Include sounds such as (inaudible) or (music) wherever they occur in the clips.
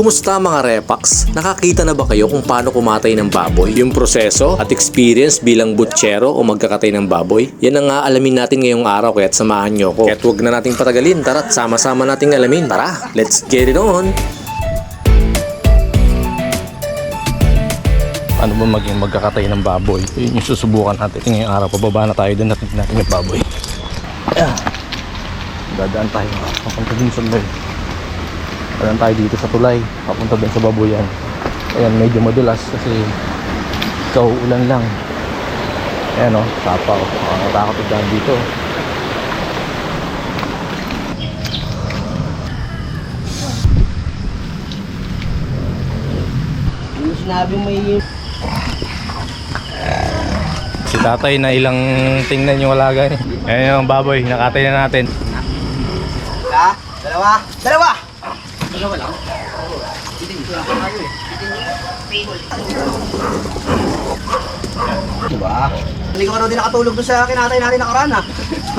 Kumusta mga repax? Nakakita na ba kayo kung paano kumatay ng baboy? Yung proseso at experience bilang butchero o magkakatay ng baboy? Yan ang aalamin natin ngayong araw kaya't samahan nyo ko. Kaya't huwag na nating patagalin, tara't sama-sama nating alamin. Tara, let's get it on! Ano ba maging magkakatay ng baboy? Yun yung susubukan natin ngayong araw. Pababa na tayo doon natin natin yung baboy. Ayan. Dadaan tayo. Papunta din sa tulay. Dadaan tayo dito sa tulay. Papunta din sa baboyan. Ayan, medyo madulas kasi kauulan lang. Ayan o, tapa o. Nakakatakot yung daan dito. Sinabi may Si tatay na ilang tingnan yung alaga niya. Ayan yung baboy, nakatay na natin. Ha? Dalawa? Dalawa! Dalawa lang? Diba? Hindi ko raw din nakatulog doon sa kinatay natin nakaraan ha.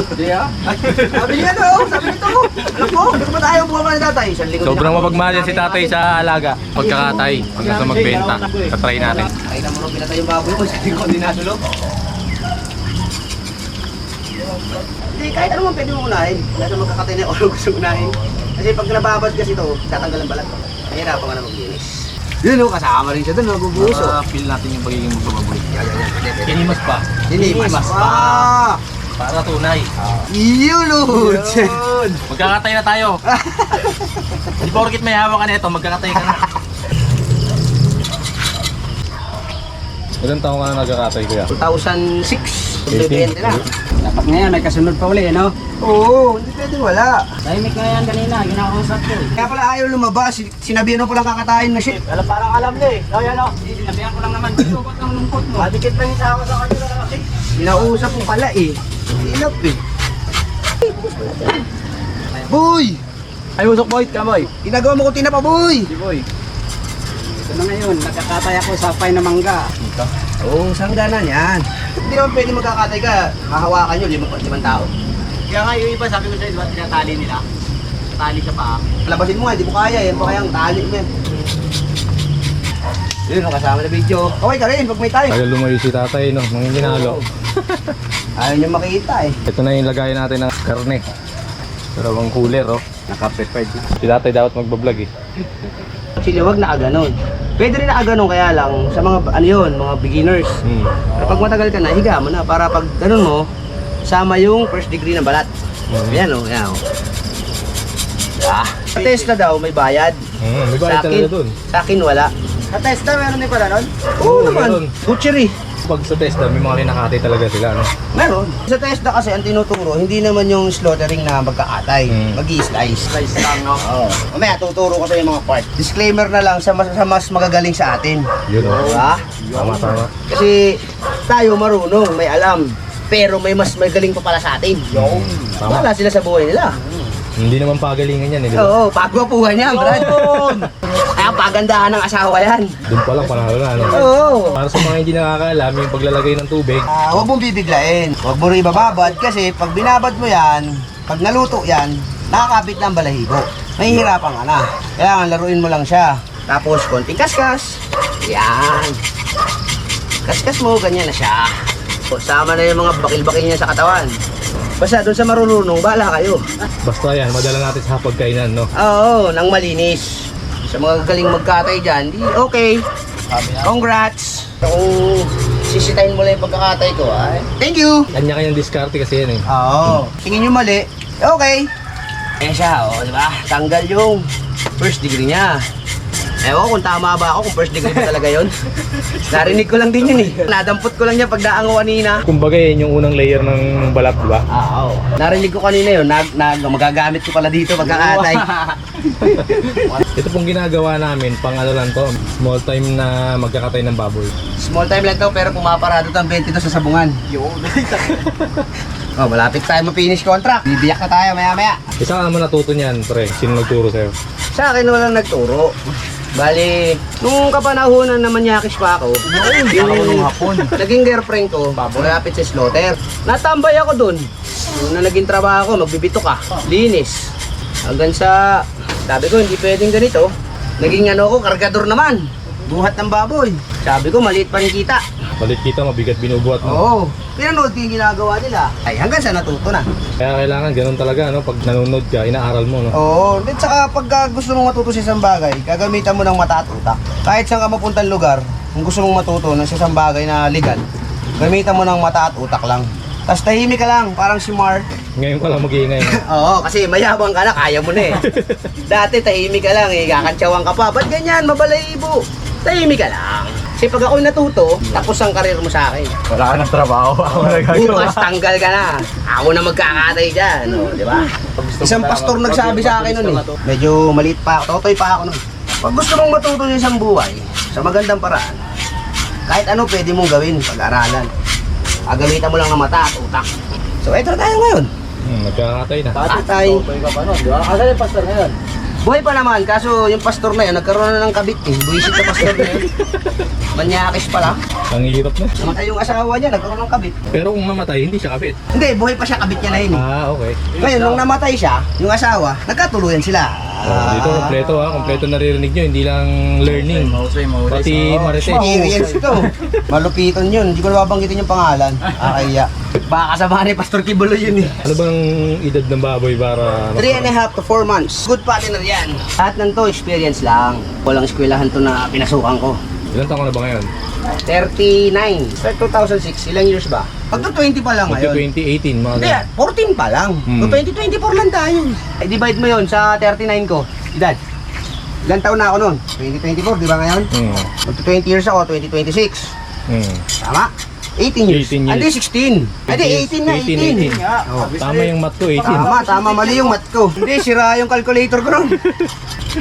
Hindi ah. Sabi niya no, sabi nito. Alam ko, hindi ko ba tayo buwan ka ni tatay? Isang linggo din Sobrang ako- mapagmahal yan si tatay sa alaga. Pagkakatay, hanggang sa magbenta. Tatry natin. Ay na mo rin pinatay yung baboy ko, (laughs) sabi ko, hindi nasulog. Hindi, kahit ano man pwede mo unahin. Kahit ano magkakatay na yung gusto unahin. Kasi pag nababad kasi ito, tatanggal ang balat. Mahirapan ka na maglinis. Yun o, kasama rin siya doon, nagubuso. feel natin yung pagiging magbababoy. Yan, yan, yan. Kinimas pa. Hinimas pa. Para tunay. Yun o! Yun! Magkakatay na tayo. (laughs) Hindi porkit may hawak ka nito, magkakatay ka na. Ilan taong ka na nagkakatay kuya? 2006. 18. 2020 na. Dapat ngayon, may kasunod pa uli, no? Oo, hindi pwede wala. Tahimik nga yan kanina, ginakausap ko. eh. Kaya pala ayaw lumabas. Sin- Sinabihan mo palang kakatayin na shit. Alam, parang alam na eh. Oh, yan o. Sinabihan ko lang naman. Dito, ba't ang lungkot mo? Madikit lang isa ako sa kanila kasi. Sinausap mo pala eh. Ilap eh. Boy! Ay, usok boy, kamoy. Ginagawa mo ko tinapa, boy! Si boy. Ito na ngayon, nagkakatay ako sa pay na mangga. Oo, oh, sangganan yan. Hindi naman pwede magkakatay ka. Hahawakan nyo, limang, limang tao. Kaya nga, yung iba, sabi ko sa'yo, diba, tinatali nila? Tali sa paa. Labasin mo nga, hindi mo kaya. Yan pa kayang tali mo yan. Yun, ang kasama na video. Okay ka rin, pag may tayo. Tagal lumayo si tatay, no? Nung ginalo. Ayaw nyo makita eh. Ito na yung lagay natin ng karne. Dalawang cooler, oh. Naka-prepared. Si tatay dapat magbablog, eh. Actually, wag nakaganon. Pwede rin nakaganon kaya lang sa mga ano yun, mga beginners. Hmm. Pero pag matagal ka na, higa mo na para pag ganun mo, sama yung first degree ng balat. Mhm. Yan o, yan o. Ah. Sa test na daw, may bayad. Hmm, may Sa bayad akin, talaga dun. sa akin wala. Sa test na, meron din pala nun? Oo Oo, naman. Butchery. Pag sa testa, may mga kinakatay talaga sila, no? Meron. Sa test na kasi ang tinuturo, hindi naman yung slaughtering na magkakatay. Mm. Mag-i-slice. Slice lang, no? Oo. Mamaya tuturo ko sa yung mga part. Disclaimer na lang sa mas, sa mas magagaling sa atin. Yun, oh. Diba? Tama, tama. Kasi tayo marunong, may alam. Pero may mas magaling pa pala sa atin. Yung. Tama. Wala sila sa buhay nila. Hindi naman pagalingan yan, eh, di ba? Oo, pagwapuhan yan, Brad. (laughs) Kaya pagandahan ng asawa yan. Doon pa lang panalo na, ano? Oo. Para sa mga hindi nakakaalam, yung paglalagay ng tubig, Ah, huwag mong bibiglain. Huwag mo rin ibababad kasi pag binabad mo yan, pag naluto yan, nakakapit na ang balahibo. Mahihirapan ka na. Kailangan laruin mo lang siya. Tapos konting kaskas. Yan. Kaskas mo, ganyan na siya. O, Sama na yung mga bakil-bakil niya sa katawan. Basta doon sa marunong, bahala kayo. basta yan, madala natin sa pagkainan, no? Oo, nang malinis. Sa mga galing magkatay dyan, di okay. Congrats! Kung sisitahin mo lang yung pagkakatay ko, ay. Thank you! Kanya-kanyang diskarte kasi yan, eh. Oo. Tingin nyo mali, okay. Ayan siya, o, di ba? Tanggal yung first degree niya. Ewan ko kung tama ba ako, kung first degree ba talaga yon. Narinig ko lang din yun eh. Nadampot ko lang niya pag daango kanina. Kumbaga yan yung unang layer ng balat, di ba? Ah, oo. Narinig ko kanina yun, nag, nag, magagamit ko pala dito pagkakatay. (laughs) Ito pong ginagawa namin, pang ano lang to, small time na magkakatay ng baboy. Small time lang to, pero pumaparado to ang 22 sa sabungan. Yun. (laughs) Oh, malapit tayo ma-finish contract. Bibiyak na tayo maya-maya. Isa ka naman natuto niyan, pre. Sino nagturo sa'yo? Sa akin walang nagturo. Bali, nung kapanahonan na manyakis pa ako, yung hapon. naging girlfriend ko, malapit sa slaughter. Natambay ako dun. Nung na naging trabaho ko, magbibito ka. Linis. Hanggang sa, sabi ko, hindi pwedeng ganito. Naging ano ko, kargador naman. Buhat ng baboy. Sabi ko, maliit pa rin kita. Balit kita, mabigat binubuhat mo. Oo. Pinanood ko yung ginagawa nila. Ay, hanggang sa natuto na. Kaya kailangan ganun talaga, no? Pag nanonood ka, inaaral mo, no? Oo. At saka pagka gusto mong matuto sa isang bagay, gagamitan mo ng mata at utak. Kahit saan ka mapuntang lugar, kung gusto mong matuto ng isang bagay na legal, gamitan mo ng mata at utak lang. Tapos tahimik ka lang, parang si Mark. Ngayon ka lang mag-iingay? (laughs) Oo, kasi mayabang ka na, kaya mo na eh. (laughs) Dati tahimik ka lang eh, kakantsawan ka pa. Ba't ganyan, mabalahibo? Tahimik ka lang. Kasi pag ako'y natuto, tapos ang karir mo sa akin. Wala ka ng trabaho, (laughs) ako Bukas tanggal ka na. Ako na magkakatay dyan, no, di ba? Isang pastor nagsabi sa akin nun eh. Medyo maliit pa ako, totoy pa ako nun. Pag gusto mong matuto sa isang buhay, sa magandang paraan, kahit ano pwede mong gawin pag-aralan. Agamitan mo lang ng mata at utak. So, eto na tayo ngayon. Hmm, nagkakatay na. Tatay. ka pa nun, di ba? Kasi yung pastor ngayon. Buhay pa naman, kaso yung pastor na yun, nagkaroon na ng kabit eh. Buwisit na pastor na yun. Manyakis pala. Ang hirap na. Namatay yung asawa niya, nagkaroon ng kabit. Pero kung mamatay, hindi siya kapit. Hindi, buhay pa siya, kabit niya na yun eh. Ah, okay. Ngayon, nung namatay siya, yung asawa, nagkatuluyan sila. Oh, dito kompleto ha, kompleto naririnig nyo, hindi lang learning. Mahusay, mahusay. Pati marites. Experience to. (laughs) Malupiton yun. Hindi ko na babanggitin yung pangalan. Ah, kaya. Baka kasama ni Pastor Kibulo yun eh. Ano bang edad ng baboy para... 3 and a half to 4 months. Good partner yan. Lahat ng to, experience lang. Walang eskwelahan to na pinasukan ko. Ilan taon ka na ba ngayon? 39. Start 2006. Ilang years ba? Pag 20 pa lang ngayon. 2018, mga Hindi, ganun. 14 pa lang. Hmm. So 2024 lang tayo. I divide mo yon sa 39 ko. Edad. Ilan taon na ako noon? 2024, di ba ngayon? Hmm. Magto 20 years ako, 2026. Hmm. Tama? 18 years. 18 years. Hindi, 16. Hindi, 18 na, 18. 18. nga. Oh. Tama yung math ko, 18. Tama, tama, mali yung math ko. Hindi, sira yung calculator ko noon.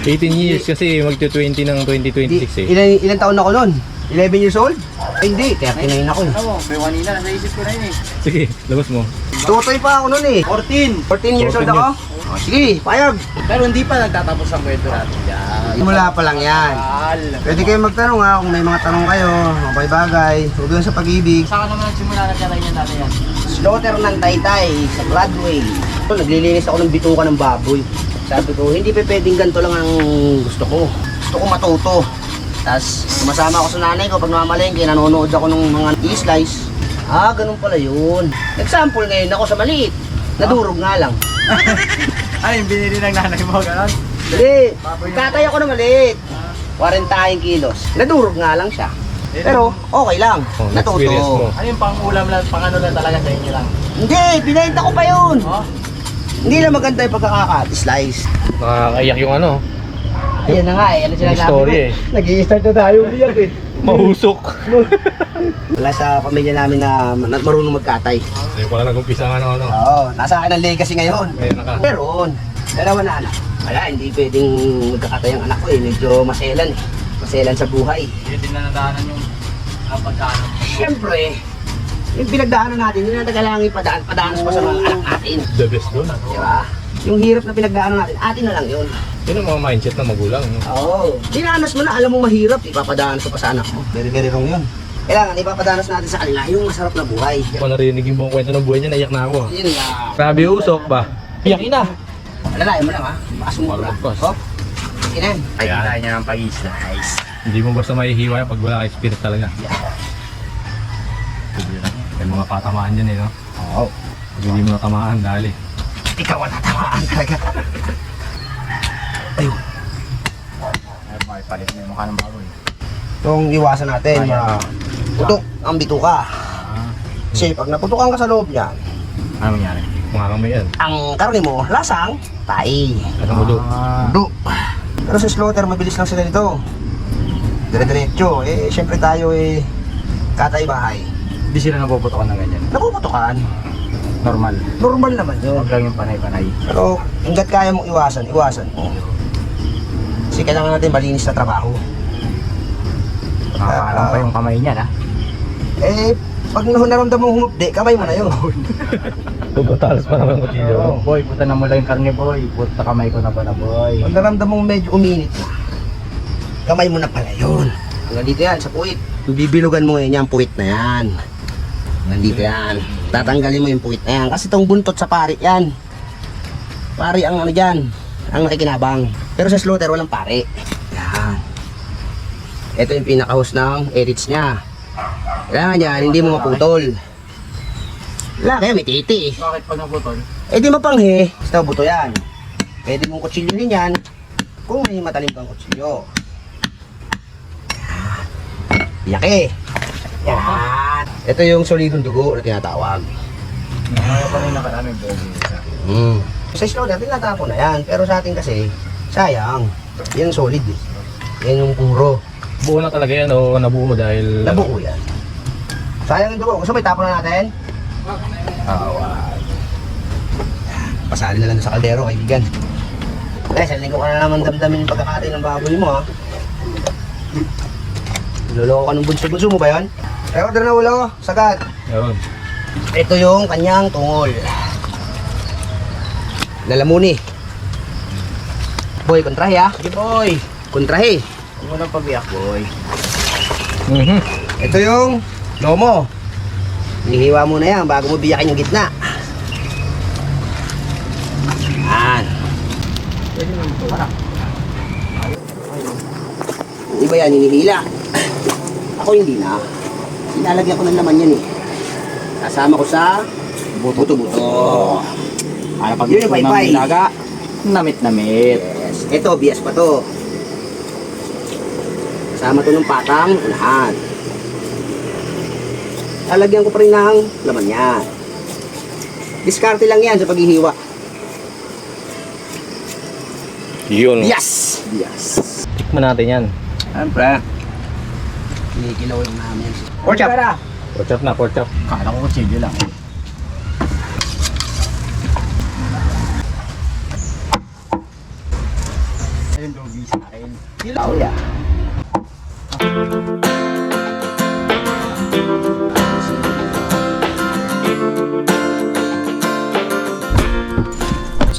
18 years kasi magto-20 ng 2026 eh. Ilan, ilan taon ako noon? 11 years old? Ay, hindi, 39 ako eh. Ano may kanina, nasa isip ko na yun eh. Sige, labas mo. Tutoy pa ako noon eh. 14! 14 years old 14 ako. Oh, sige, payag. Pero hindi pa nagtatapos ang kwento natin dyan. Simula pa lang yan. Pwede kayo magtanong ha kung may mga tanong kayo, mga bagay-bagay, huwag lang sa pag-ibig. Saan ka naman nagsimula na dyan yan natin yan? Slaughter ng taytay sa Broadway. So, naglilinis ako ng bituka ng baboy. Sabi ko, hindi pa pwedeng ganito lang ang gusto ko. Gusto ko matuto. Tapos, sumasama ako sa nanay ko pag namamalengke, nanonood ako ng mga e-slice. Ah, ganun pala yun. Example ngayon ako sa maliit. Nadurog nga lang. (laughs) Ano yung binili ng nanay mo, gano'n? Hindi, katay ako na maliit. 40 kilos. Nadurog nga lang siya. Pero, okay lang. Oh, experience mo. Natuto. Ano yung pang-ulam lang, pang-ano lang talaga sa inyo lang? Hindi, binenta ko pa yun. Oh? Hindi lang maganda yung pagkakakat-slice. Nakakaiyak yung ano. Ayan na nga eh, ano sila Yung story eh. Nag-i-start na tayo umiyak eh. Mahusok. (laughs) Wala sa pamilya namin na, na marunong magkatay. Ko na nag-umpisa nga ng ano. Oo, nasa akin ang legacy ngayon. Meron ka. Meron. Dalawa na anak. Wala, hindi pwedeng magkakatay ang anak ko eh. Medyo maselan eh. Maselan sa buhay. Hindi din na nadaanan yung uh, pagkano. Siyempre, yung pinagdaanan natin, yun ang tagalangin padaan, padanas pa sa mga anak natin. The best doon. Di ba? Yung hirap na pinagdaanan natin, atin na lang yun. Yun ang mga mindset ng magulang. No? Oo. Dinanas mo na, alam mo mahirap, ipapadanas ko pa sa anak mo. Very, very wrong yun. Kailangan ipapadanas natin sa kanila yung masarap na buhay. Kung narinig yung buong kwento ng buhay niya, naiyak na ako. Yun nga. Sabi usok ba? Iyakin na. Alalayan mo lang ha. Bakas mo. Oh. Sige na. Ay, kita niya ng pag-slice. Hindi mo basta maihiwa yan pag wala ka spirit talaga. May mga patamaan dyan eh, no? Oo. Pag hindi mo natamaan, dali. Ikaw ang natamaan talaga. Ayun. Ay, bakit palit na yung mukha ng baboy. Itong iwasan natin, ma putok ang bituka. Kasi pag naputukan ka sa loob niyan, Ano nangyari? Mga kamay yan. ang karne mo, lasang, tai. Ano mo doon? Dulo. Pero sa slaughter, mabilis lang sila nito. Dire-diretso. Eh, syempre tayo eh, katay bahay. Hindi sila napuputokan ng ganyan. Napuputukan. Normal. Normal naman yun. Huwag lang yung panay-panay. Pero hanggat kaya mong iwasan, iwasan mo. Kasi kailangan natin malinis na trabaho. Nakakaalam pa yung kamay niya, na? Eh, pag naramdam mong humupdi, kamay mo na yun. (laughs) Pagkatalas pa naman dito. Oh, boy, puta na mo lang yung karne, boy. Puta kamay ko na pala, boy. Pag naramdam mong medyo uminit na, kamay mo na pala yun. Hanggang dito yan, sa puwit. Bibilugan mo ngayon yan, puwit na yan. Hanggang dito yan. Tatanggalin mo yung puwit na yan. Kasi itong buntot sa pari yan. Pari ang ano dyan, ang nakikinabang. Pero sa slaughter, walang pari. Yan. Ito yung pinaka-hose ng edits niya. Kailangan yan, hindi mo maputol. Wala kaya may titi. Bakit pag naputol? Eh di mapanghe. Basta buto yan. Pwede mong kutsilyohin yan kung may matalim kang kutsilyo. Yaki. Yan. Ito yung solidong dugo na tinatawag. Ano pa rin naka namin bogi? Mm. Sa slow natin natapon na yan. Pero sa atin kasi, sayang. Yan solid eh. Yan yung puro. Buo na talaga yan o nabuo dahil... Nabuo yan. Sayang yung dugo. Gusto mo itapon na natin? Awan. Pasali na lang sa kaldero, kaibigan. Eh, sa linggo ka na naman damdamin yung pagkakatay ng baboy mo, ha? Niloloko ka ng bunso-bunso mo ba yan? Eh, order na ulo, sagad. Yun. Ito yung kanyang tungol. Lalamuni. Boy, kontrahe ha? Sige boy. Kontrahe. Mo nang pabiyak, boy. Mhm. Ito yung lomo. Hihiwa mo na yan bago mo biyakin yung gitna. Yan. Yung Iba yan, hinihila. Ako hindi na. Ilalagyan ko ng laman yan eh. Kasama ko sa buto-buto. Para pag Yun yung paypay. namit-namit. Yes. Ito, bias pa to. Kasama to ng patang, unahan. Lalagyan ko pa rin ng laman yan. Diskarte lang yan sa paghihiwa. Yun. Yes! Yes. Tikman natin yan. Siyempre. Kinikilaw lang namin. Pork chop. Pork chop na, pork chop. Kala ko kutsilyo lang. Ayun, bogi sa akin. Oh, yeah.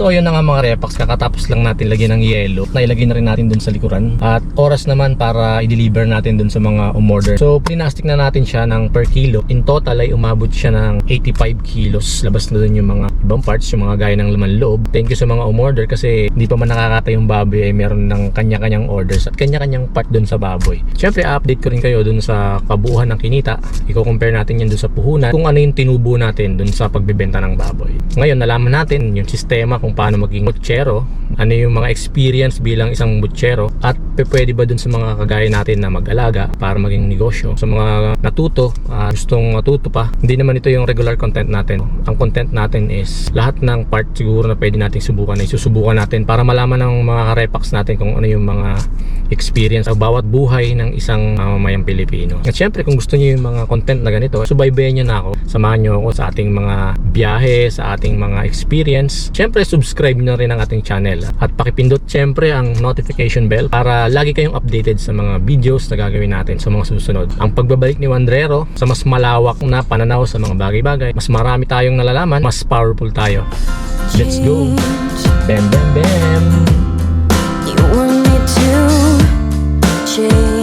So yun na nga mga repax, kakatapos lang natin lagyan ng yelo. Nailagay na rin natin dun sa likuran. At oras naman para i-deliver natin dun sa mga umorder. So pinastic na natin siya ng per kilo. In total ay umabot siya ng 85 kilos. Labas na dun yung mga ibang parts, yung mga gaya ng laman loob. Thank you sa mga umorder kasi hindi pa man nakakata yung baboy ay meron ng kanya-kanyang orders at kanya-kanyang part dun sa baboy. Siyempre update ko rin kayo dun sa kabuuhan ng kinita. Iko-compare natin yan dun sa puhunan kung ano yung tinubo natin dun sa pagbebenta ng baboy. Ngayon nalaman natin yung sistema kung paano maging butchero, ano yung mga experience bilang isang butchero at pwede ba dun sa mga kagaya natin na mag-alaga para maging negosyo. Sa mga natuto, ah, gustong matuto pa, hindi naman ito yung regular content natin. Ang content natin is lahat ng part siguro na pwede nating subukan ay susubukan natin para malaman ng mga karepax natin kung ano yung mga experience sa bawat buhay ng isang mamamayang Pilipino. At syempre kung gusto niyo yung mga content na ganito, subaybayan niyo na ako. Samahan niyo ako sa ating mga biyahe, sa ating mga experience. Syempre subscribe niyo rin ang ating channel at pakipindot syempre ang notification bell para lagi kayong updated sa mga videos na gagawin natin sa mga susunod. Ang pagbabalik ni Wandrero sa mas malawak na pananaw sa mga bagay-bagay, mas marami tayong nalalaman, mas powerful tayo. Let's go! Bam, bam, bam! You want me to change